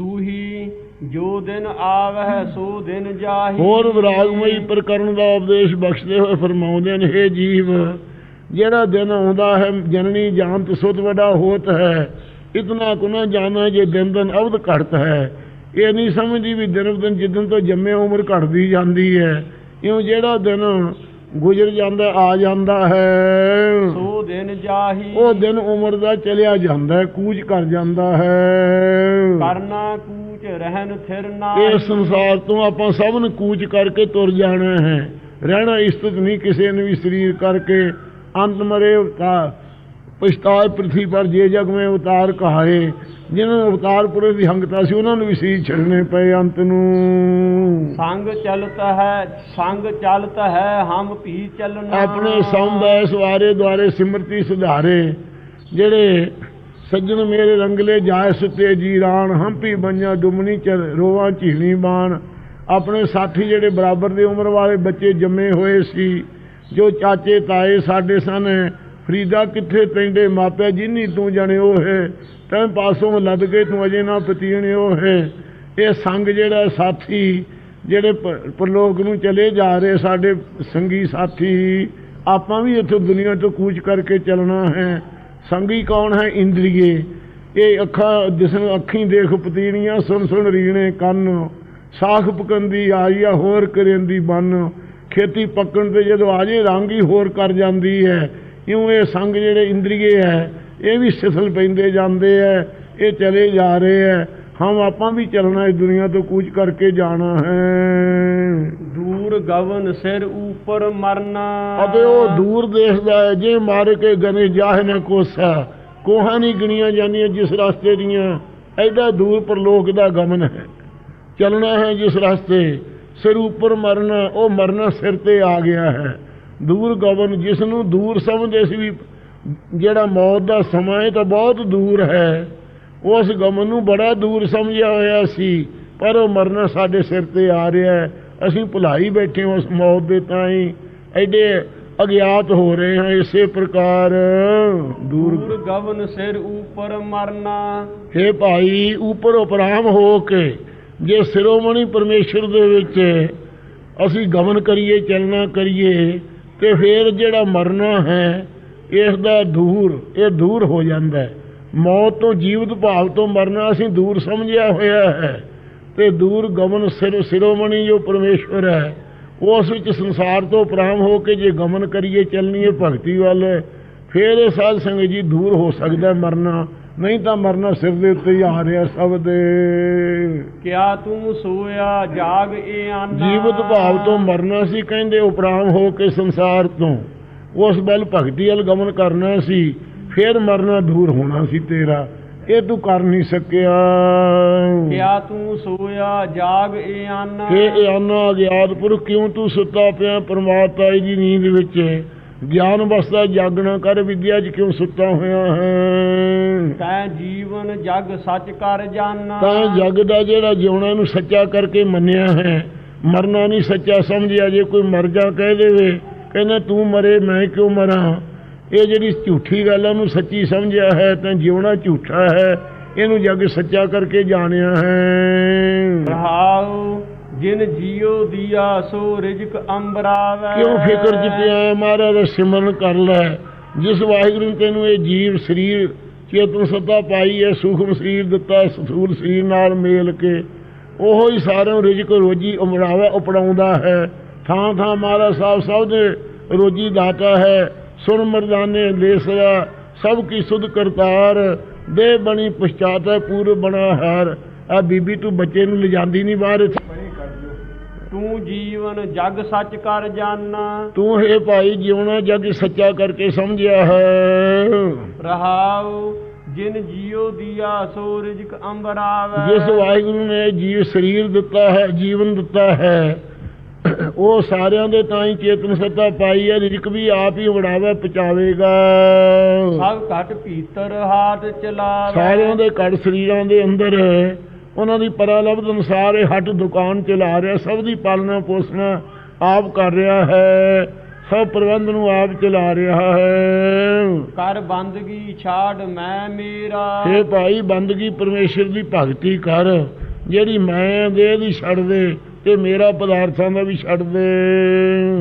ਸੂਹੀ, ਜੋ ਦਿਨ ਆਵਹਿ ਸੋ ਦਿਨ ਜਾਹੀ। ਹੋਰ ਵਿਰਾਗਮਈ ਪ੍ਰਕਰਨ ਦਾ ਉਪਦੇਸ਼ ਬਖਸ਼ਦੇ ਹੋਏ ਫਰਮਾਉਂਦੇ ਨੇ हे ਜੀਵ, ਜਿਹੜਾ ਦਿਨ ਆਉਂਦਾ ਹੈ, ਜਨਨੀ ਜਾਣਤ ਸੁਤ ਵਡਾ ਹੋਤ ਹੈ। ਇਤਨਾ ਕੁਨਾ ਜਾਣਾ ਜੇ ਦਿਨ ਦਿਨ ਅਵਧ ਘਟਤ ਹੈ। ਇਹ ਨਹੀਂ ਸਮਝਦੀ ਵੀ ਦਿਨ ਦਿਨ ਜਿੱਦਨ ਤੋਂ ਜੰਮੇ ਉਮਰ ਘਟਦੀ ਜਾਂਦੀ ਹੈ। ਇਉਂ ਜਿਹੜਾ ਦਿਨ ਗੁਜ਼ਰ ਜਾਂਦਾ ਆ ਜਾਂਦਾ ਹੈ। ਸੋ ਦਿਨ ਜਾਹੀ। ਉਹ ਦਿਨ ਉਮਰ ਦਾ ਚਲਿਆ ਜਾਂਦਾ ਕੂਚ ਕਰ ਜਾਂਦਾ ਹੈ। ਕਰਨਾ ਕੂਚ ਰਹਿਨ ਥਿਰ ਨਾ ਇਸ ਸੰਸਾਰ ਤੋਂ ਆਪਾਂ ਸਭ ਨੂੰ ਕੂਚ ਕਰਕੇ ਤੁਰ ਜਾਣਾ ਹੈ। ਰਹਿਣਾ ਇਸਤਤ ਨਹੀਂ ਕਿਸੇ ਨੇ ਵੀ ਸਰੀਰ ਕਰਕੇ। ਅੰਤ ਮਰੇ ਪਛਤਾਏ ਪ੍ਰithvi ਪਰ ਜੇ ਜਗ ਮੈਂ ਉਤਾਰ ਕਹਾਏ। ਜਿਨ੍ਹਾਂ ਨੂੰ ਅਵਤਾਰ ਪੁਰੇ ਦੀ ਹੰਗਤਾ ਸੀ ਉਹਨਾਂ ਨੂੰ ਵੀ ਸਰੀਰ ਛੱਡਣੇ ਪਏ ਅੰਤ ਨੂੰ। ਸੰਗ ਚਲਤ ਹੈ ਸੰਗ ਚਲਤ ਹੈ ਹਮ ਭੀ ਚਲਨਾ ਆਪਣੇ ਸੰਬੈ ਸਵਾਰੇ ਦੁਆਰੇ ਸਿਮਰਤੀ ਸੁਧਾਰੇ। ਜਿਹੜੇ ਸੱਜਣ ਮੇਰੇ ਰੰਗਲੇ ਜਾਇ ਸੁਤੇ ਜੀ ਰਾਣ ਹੰਪੀ ਬੰਨਿਆ ਡੁਮਣੀ ਚ ਰੋਵਾਂ ਝੀਣੀ ਬਾਣ। ਆਪਣੇ ਸਾਥੀ ਜਿਹੜੇ ਬਰਾਬਰ ਦੀ ਉਮਰ ਵਾਲੇ ਬੱਚੇ ਜੰਮੇ ਹੋਏ ਸੀ ਜੋ ਚਾਚੇ ਤਾਏ ਸਾਡੇ ਸਨ ਫਰੀਦਾ ਕਿੱਥੇ ਪੈਂਦੇ? ਮਾਪਿਆ ਜਿਨੀ ਤੂੰ ਜਣਿਓ ਹੈ, ਤੈਂ ਪਾਸੋਂ ਲੱਦ ਕੇ ਤੂੰ ਅਜੇ ਨਾ ਪਤੀਣਿਓ ਹੈ। ਇਹ ਸੰਗ ਜਿਹੜਾ ਸਾਥੀ, ਜਿਹੜੇ ਪ- ਪਰਲੋਕ ਨੂੰ ਚਲੇ ਜਾ ਰਹੇ ਸਾਡੇ ਸੰਗੀ ਸਾਥੀ, ਆਪਾਂ ਵੀ ਇੱਥੋਂ ਦੁਨੀਆ ਤੋਂ ਕੂਚ ਕਰਕੇ ਚੱਲਣਾ ਹੈ। ਸੰਗੀ ਕੌਣ ਹੈ? ਇੰਦਰੀਏ। ਇਹ ਅੱਖਾਂ, ਜਿਸ ਨੂੰ ਅੱਖੀਂ ਦੇਖ ਪਤੀਣੀਆਂ, ਸੁਣ ਸੁਣ ਰੀਣੇ ਕੰਨ। ਸਾਖ ਪਕੰਦੀ ਆਈਆ ਹੋਰ ਕਰੇਂਦੀ ਬੰਨ। ਖੇਤੀ ਪੱਕਣ ਤੇ ਜਦੋਂ ਆਜੇ ਰੰਗ ਹੀ ਹੋਰ ਕਰ ਜਾਂਦੀ ਹੈ। ਇਉਂ ਇਹ ਸੰਗ ਜਿਹੜੇ ਇੰਦਰੀਏ ਹੈ ਇਹ ਵੀ ਸਿਸਲ ਪੈਂਦੇ ਜਾਂਦੇ ਹੈ ਇਹ ਚਲੇ ਜਾ ਰਹੇ ਹੈ। ਹਮ ਆਪਾਂ ਵੀ ਚੱਲਣਾ ਇਸ ਦੁਨੀਆ ਤੋਂ ਕੂਚ ਕਰਕੇ ਜਾਣਾ ਹੈ। ਦੂਰ ਗਵਨ ਸਿਰ ਉਪਰ ਮਰਨਾ। ਅਤੇ ਉਹ ਦੂਰ ਦੇਖਦਾ ਹੈ ਜੇ ਮਾਰ ਕੇ ਗਨੇ ਜਾਹ ਨਾ ਕੋਸਾ। ਕੋਹਾਂ ਨਹੀਂ ਗਿਣੀਆਂ ਜਾਂਦੀਆਂ ਜਿਸ ਰਸਤੇ ਦੀਆਂ। ਐਡਾ ਦੂਰ ਪਰਲੋਕ ਦਾ ਗਮਨ ਹੈ। ਚੱਲਣਾ ਹੈ ਜਿਸ ਰਸਤੇ ਸਿਰ ਉੱਪਰ ਮਰਨਾ ਉਹ ਮਰਨਾ ਸਿਰ ਤੇ ਆ ਗਿਆ ਹੈ। ਦੂਰ ਗਵਨ ਜਿਸ ਨੂੰ ਦੂਰ ਸਮਝਦੇ ਸੀ ਵੀ ਜਿਹੜਾ ਮੌਤ ਦਾ ਸਮਾਂ ਹੈ ਤਾਂ ਬਹੁਤ ਦੂਰ ਹੈ। ਉਸ ਗਮਨ ਨੂੰ ਬੜਾ ਦੂਰ ਸਮਝਿਆ ਹੋਇਆ ਸੀ ਪਰ ਉਹ ਮਰਨਾ ਸਾਡੇ ਸਿਰ ਤੇ ਆ ਰਿਹਾ ਹੈ। ਅਸੀਂ ਭੁਲਾਈ ਬੈਠੇ ਹਾਂ ਉਸ ਮੌਤ ਦੇ ਤਾਈਂ। ਐਡੇ ਅਗਿਆਤ ਹੋ ਰਹੇ ਹਾਂ ਇਸੇ ਪ੍ਰਕਾਰ। ਦੂਰ ਗਵਨ ਸਿਰ ਉਪਰ ਮਰਨਾ। ਹੇ ਭਾਈ ਉੱਪਰ ਉਪਰਾਮ ਹੋ ਕੇ ਜੇ ਸਿਰੋਮਣੀ ਪਰਮੇਸ਼ਰ ਦੇ ਵਿੱਚ ਅਸੀਂ ਗਮਨ ਕਰੀਏ ਚੱਲਣਾ ਕਰੀਏ ਤੇ ਫਿਰ ਜਿਹੜਾ ਮਰਨਾ ਹੈ, ਇਸ ਦਾ ਦੂਰ, ਇਹ ਦੂਰ ਹੋ ਜਾਂਦਾ ਹੈ। ਮੌਤ ਤੋਂ ਜੀਵਤ ਭਾਵ ਤੋਂ ਮਰਨਾ ਅਸੀਂ ਦੂਰ ਸਮਝਿਆ ਹੋਇਆ ਹੈ। ਤੇ ਦੂਰ ਗਮਨ ਸਿਰ, ਸਿਰੋਮਣੀ ਜੋ ਪਰਮੇਸ਼ਵਰ ਹੈ, ਉਸ ਵਿੱਚ ਸੰਸਾਰ ਤੋਂ ਪ੍ਰਾਮ ਹੋ ਕੇ ਜੇ ਗਮਨ ਕਰੀਏ, ਚੱਲਣੀ ਹੈ ਭਗਤੀ ਵੱਲ, ਫਿਰ ਇਹ ਸਾਧ ਸੰਗਤ ਜੀ ਦੂਰ ਹੋ ਸਕਦਾ ਮਰਨਾ। ਨਹੀਂ ਤਾਂ ਮਰਨਾ ਸਿਰ ਦੇ ਉੱਤੇ ਹੀ ਆ ਰਿਹਾ ਸਭ ਦੇ। ਕਿਆ ਤੂੰ ਸੋਇਆ? ਜਾਗ ਏ ਆਨਾ। ਜੀਵਤ ਭਾਵ ਤੋਂ ਮਰਨਾ ਸੀ ਕਹਿੰਦੇ ਉਪਰਾਮ ਹੋ ਕੇ ਸੰਸਾਰ ਤੋਂ। ਉਸ ਵੱਲ ਭਗਤੀ ਵੱਲ ਗਮਨ ਕਰਨਾ ਸੀ ਫਿਰ ਮਰਨਾ ਦੂਰ ਹੋਣਾ ਸੀ ਤੇਰਾ। ਇਹ ਤੂੰ ਕਰ ਨਹੀਂ ਸਕਿਆ। ਕਿਆ ਤੂੰ ਸੋਇਆ? ਜਾਗ ਏ ਆਨਾ। ਇਹ ਆਨਾ ਅਗਿਆਤ ਪੁਰਖ ਕਿਉਂ ਤੂੰ ਸੁੱਤਾ ਪਿਆ? ਪਰਮਾਤਮਾ ਦੀ ਨੀਂਦ ਵਿੱਚ ਗਿਆਨ ਅਵਸਥਾ ਜਾਗਣਾ ਕਰ ਵਿਦਿਆ 'ਚ ਕਿਉਂ ਸੁੱਤਾ ਹੋਇਆ ਹੈ? ਤੈ ਜੀਵਨ ਜਗ ਸੱਚ ਕਰ ਜਾਨਾ। ਤਾਂ ਜਗ ਦਾ ਜਿਹੜਾ ਜਿਉਣਾ ਨੂੰ ਸੱਚਾ ਕਰਕੇ ਮੰਨਿਆ ਹੈ। ਮਰਨਾ ਨਹੀਂ ਸੱਚਾ ਸਮਝਿਆ ਜੇ ਕੋਈ ਮਰ ਜਾ ਕਹਿ ਦੇਵੇ ਕਹਿੰਦਾ ਤੂੰ ਮਰੇ ਮੈਂ ਕਿਉਂ ਮਰਾਂ? ਇਹ ਜਿਹੜੀ ਝੂਠੀ ਗੱਲ ਉਹਨੂੰ ਸੱਚੀ ਸਮਝਿਆ ਹੈ ਤਾਂ ਜਿਉਣਾ ਝੂਠਾ ਹੈ। ਇਹਨੂੰ ਜਗ ਸੱਚਾ ਕਰਕੇ ਜਾਣਿਆ ਹੈ। ਰਹਾਉ ਜਿਨ ਜੀਉ ਦੀਆ ਸੋ ਰਿਜਕ ਅੰਬਰਾਵੈ ਕਿਉਂ ਫਿਕਰ ਚ ਪਿਆ ਹੈ? ਮਹਾਰਾਜ? ਦਾ ਸਿਮਰਨ ਕਰ ਲੈ। ਜਿਸ ਵਾਹਿਗੁਰੂ ਨੇ ਤੈਨੂੰ ਇਹ ਜੀਵ ਸਰੀਰ ਚੇਤਨ ਸੱਤਾ ਪਾਈ ਹੈ, ਸੂਖਮ ਸਰੀਰ ਦਿੱਤਾ ਸਥੂਲ ਸਰੀਰ ਨਾਲ ਮੇਲ ਕੇ, ਉਹੋ ਹੀ ਸਾਰਿਆਂ ਨੂੰ ਰਿਜਕ ਰੋਜੀ ਉਮੜਾਵੇ ਉਪੜਾਉਂਦਾ ਹੈ। ਥਾਂ ਥਾਂ ਮਹਾਰਾਜ ਸਾਹਿਬ ਸਭ ਦੇ ਰੋਜੀ ਦਾਤਾ ਹੈ। ਸੁਣ ਮਰਦਾਨੇ ਲੇਸਰਾ ਸਭ ਕੀ ਸੁਧ ਕਰਤਾਰ। ਦੇ ਬਣੀ ਪਛਤਾਤ ਹੈ ਪੂਰ ਬਣਾ ਹਾਰ। ਆ ਬੀਬੀ ਤੂੰ ਬੱਚੇ ਨੂੰ ਲਿਜਾਂਦੀ ਨਹੀਂ ਬਾਹਰ ਇੱਥੇ। ਤੂੰ ਜੀਵਨ ਜਗ ਸੱਚ ਕਰ ਜਾਨਾ। ਤੂੰ ਹੈ ਭਾਈ ਜਿਉਣਾ ਜਗ ਸੱਚਾ ਕਰਕੇ ਸਮਝਿਆ ਹੈ। ਰਹਾਉ ਜਿਨ ਜੀਉ ਦੀਆ ਸੋ ਰਿਜਕ ਅੰਬਰਾਵੈ ਜਿਸ ਵਾਹਿਗੁਰੂ ਨੇ ਜੀਵ ਸਰੀਰ ਦਿੱਤਾ ਹੈ ਜੀਵਨ ਦਿੱਤਾ ਹੈ ਉਹ ਸਾਰਿਆਂ ਦੇ ਤਾਂ ਹੀ ਚੇਤਨ ਸੱਤਾ ਪਾਈ ਹੈ ਰਿਜਕ ਵੀ ਆਪ ਹੀ ਵੜਾਵੇ ਪਚਾਵੇਗਾ ਸਭ ਘਟ ਭੀਤਰ ਹਾਥ ਚਲਾਵੈ। ਸਾਰਿਆਂ ਦੇ ਕੜ ਸਰੀਰਾਂ ਦੇ ਅੰਦਰ ਉਹਨਾਂ ਦੀ ਪਰਾਲਬਧ ਅਨੁਸਾਰ ਇਹ ਹੱਟ ਦੁਕਾਨ ਚਲਾ ਰਿਹਾ ਸਭ ਦੀ ਪਾਲਣਾ ਪੋਸਣਾ ਆਪ ਕਰ ਰਿਹਾ ਹੈ ਸਭ ਪ੍ਰਬੰਧ ਨੂੰ ਆਪ ਚਲਾ ਰਿਹਾ ਹੈ। ਕਰ ਬੰਦਗੀ ਛਾੜ ਮੈਂ ਮੇਰਾ। ਇਹ ਭਾਈ ਬੰਦਗੀ ਪਰਮੇਸ਼ਰ ਦੀ ਭਗਤੀ ਕਰ ਜਿਹੜੀ ਮੈਂ ਦੇ ਦੀ ਛੱਡ ਦੇ ਤੇ ਮੇਰਾ ਪਦਾਰਥਾਂ ਦਾ ਵੀ ਛੱਡ ਦੇ।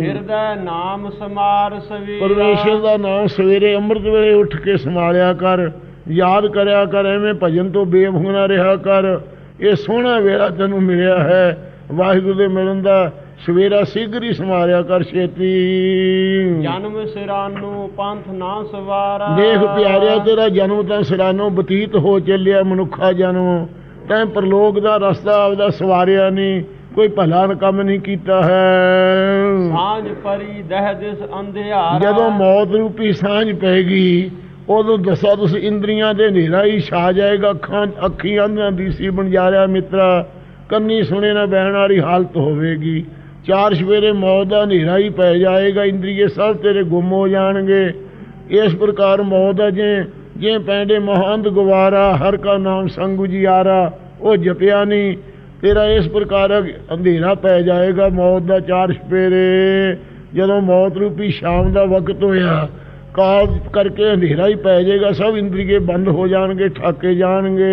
ਹਿਰਦੈ ਨਾਮ ਸਮਾਰ ਸਵੇਰਾ। ਪਰਮੇਸ਼ਰ ਦਾ ਨਾਮ ਸਵੇਰੇ ਅੰਮ੍ਰਿਤ ਵੇਲੇ ਉੱਠ ਕੇ ਸੰਭਾਲਿਆ ਕਰ ਯਾਦ ਕਰਿਆ ਕਰ ਐਵੇਂ ਭਜਨ ਤੋਂ ਬੇਭੂਨਾ ਰਿਹਾ ਕਰ। ਇਹ ਸੋਹਣਾ ਵੇਲਾ ਤੈਨੂੰ ਮਿਲਿਆ ਹੈ। ਵਾਹਿਗੁਰੂ ਦੇ ਮਿਲਣ ਦਾ ਸਵੇਰਾ ਸਿਗਰ ਹੀ ਸੰਭਾਲਿਆ ਕਰ ਛੇਤੀ। ਜਨਮ ਸਿਰਾਨੂੰ ਪੰਥ ਨਾ ਸਵਾਰਾ। ਦੇਖ ਪਿਆਰਿਆ ਤੇਰਾ ਜਨਮ ਤਾਂ ਸਿਰਾਨੋਂ ਬਤੀਤ ਹੋ ਚੱਲਿਆ ਮਨੁੱਖਾ ਜਨਮ। ਤੈਂ ਪਰਲੋਕ ਦਾ ਰਸਤਾ ਆਪਦਾ ਸਵਾਰਿਆ ਨਹੀਂ ਕੋਈ ਭਲਾ ਕੰਮ ਨਹੀਂ ਕੀਤਾ ਹੈ। ਸਾਂਝ ਪਰੀ ਦਹਿ ਦਿਸ ਅੰਧਿਆਰਾ। ਜਦੋਂ ਮੌਤ ਰੂਪੀ ਸਾਂਝ ਪੈਗੀ ਉਦੋਂ ਦਸਾਂ ਤੁਸੀਂ ਇੰਦਰੀਆਂ ਦੇ ਹਨੇਰਾ ਹੀ ਛਾ ਜਾਏਗਾ, ਅੱਖਾਂ, ਅੱਖੀਆਂ ਅੰਧਿਆਂ ਦੀ ਸੀ ਬਣ ਜਾ ਰਿਹਾ ਮਿੱਤਰਾ। ਕੰਨੀ ਸੁਣੇ ਨਾ ਬਹਿਣ ਵਾਲੀ ਹਾਲਤ ਹੋਵੇਗੀ। ਚਾਰ ਸਵੇਰੇ ਮੌਤ ਦਾ ਹਨੇਰਾ ਹੀ ਪੈ ਜਾਏਗਾ, ਇੰਦਰੀਏ ਸਭ ਤੇਰੇ ਗੁੰਮ ਹੋ ਜਾਣਗੇ। ਇਸ ਪ੍ਰਕਾਰ ਮੌਤ ਦਾ ਜੇ ਜੇ ਪੈਂਡੇ ਮਹੰਦ ਗਵਾਰਾ ਹਰ ਕਾ ਨਾਮ ਸੰਗੂ ਜੀ ਆਰਾ ਉਹ ਜਪਿਆ ਨਹੀਂ। ਤੇਰਾ ਇਸ ਪ੍ਰਕਾਰ ਅੰਧੇਰਾ ਪੈ ਜਾਏਗਾ ਮੌਤ ਦਾ ਚਾਰ ਸਵੇਰੇ। ਜਦੋਂ ਮੌਤ ਰੂਪੀ ਸ਼ਾਮ ਦਾ ਵਕਤ ਹੋਇਆ ਕਾਲ ਕਰਕੇ ਅੰਧੇਰਾ ਹੀ ਪੈ ਜਾਏਗਾ ਸਭ ਇੰਦਰੀਏ ਬੰਦ ਹੋ ਜਾਣਗੇ ਠਾਕੇ ਜਾਣਗੇ।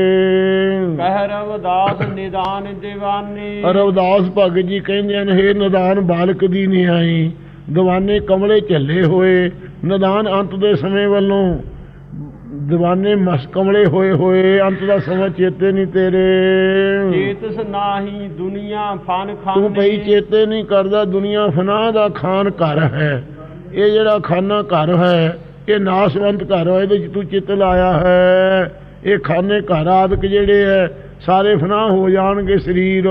ਕਹਿ ਰਵਦਾਸ ਨਿਦਾਨ ਦੀਵਾਨੀ। ਰਵਦਾਸ ਭਗਤ ਜੀ ਕਹਿੰਦੇ ਹਨ ਹੇ ਨਦਾਨ ਬਾਲਕ ਦੀ ਨਹੀਂ ਆਈ ਦੀਵਾਨੇ ਕਮਲੇ ਝੱਲੇ ਹੋਏ ਨਦਾਨ ਅੰਤ ਦੇ ਸਮੇਂ ਵੱਲੋਂ ਦੀਵਾਨੇ ਮਸ ਕਮਲੇ ਹੋਏ ਹੋਏ ਅੰਤ ਦਾ ਸਮਾਂ ਚੇਤੇ ਨਹੀਂ ਤੇਰੇ। ਚੇਤਸ ਨਾਹੀ ਦੁਨੀਆ ਫਨ ਤੂੰ ਪਈ ਖਾਨੀ। ਚੇਤੇ ਨਹੀਂ ਕਰਦਾ ਦੁਨੀਆ ਫਨਾ ਦਾ ਖਾਨ ਘਰ ਹੈ। ਇਹ ਜਿਹੜਾ ਖਾਨਾ ਘਰ ਹੈ, ਇਹ ਨਾਸਵੰਤ ਘਰ ਹੈ, ਇਹਦੇ ਚ ਤੂੰ ਚਿੱਤ ਲਾਇਆ ਹੈ। ਇਹ ਖਾਨੇ ਘਰ ਆਦਿਕ ਜਿਹੜੇ ਹੈ, ਸਾਰੇ ਫਨਾਹ ਹੋ ਜਾਣਗੇ ਸਰੀਰ।